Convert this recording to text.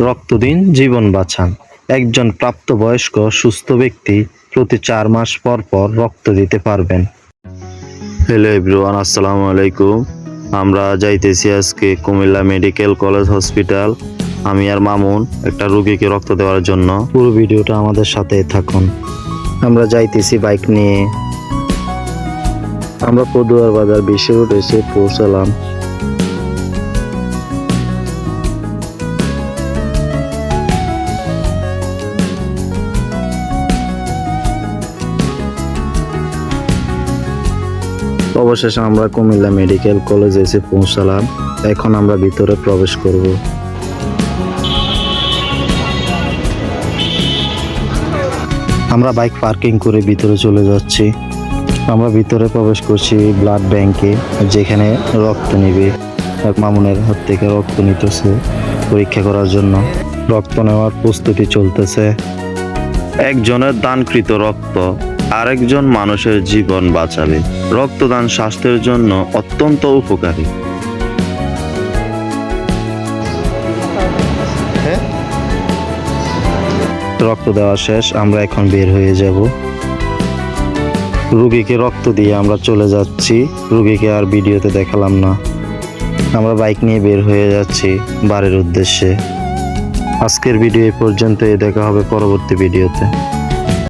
রক্ত দিন জীবন বাঁচান। একজন প্রাপ্তবয়স্ক সুস্থ ব্যক্তি প্রতি চার মাস পর পর রক্ত দিতে পারবেন। হ্যালো এভরিওয়ান আসসালামু আলাইকুম। আমরা যাইতেছি আজকে কুমিল্লা মেডিকেল কলেজ হসপিটাল। আমি আর মামুন একটা রুগীকে রক্ত দেওয়ার জন্য। পুরো ভিডিওটা আমাদের সাথে থাকুন। আমরা যাইতেছি বাইক নিয়ে। আমরা পদুয়ার বাজার বিশ্ব রোড এসে পৌঁছালাম। অবশেষে আমরা কুমিল্লা মেডিকেল কলেজে এসে পৌঁছালাম। এখন আমরা ভিতরে প্রবেশ করব। আমরা বাইক পার্কিং করে ভিতরে চলে যাচ্ছি। আমরা ভিতরে প্রবেশ করছি ব্লাড ব্যাংকে, যেখানে রক্ত নিবে। মামুনের হাত থেকে রক্ত নিতেছে পরীক্ষা করার জন্য। রক্ত নেওয়ার প্রস্তুতি চলতেছে। একজনের দানকৃত রক্ত আরেকজন মানুষের জীবন বাঁচাবে। রক্তদান স্বাস্থ্যের জন্য অত্যন্ত উপকারী। রক্ত দেওয়া শেষ, আমরা এখন বের হয়ে যাব। রুগীকে রক্ত দিয়ে আমরা চলে যাচ্ছি। রুগীকে আর ভিডিওতে দেখালাম না। আমরা বাইক নিয়ে বের হয়ে যাচ্ছি বাড়ির উদ্দেশ্যে। আজকের ভিডিও এই পর্যন্তই, দেখা হবে পরবর্তী ভিডিওতে।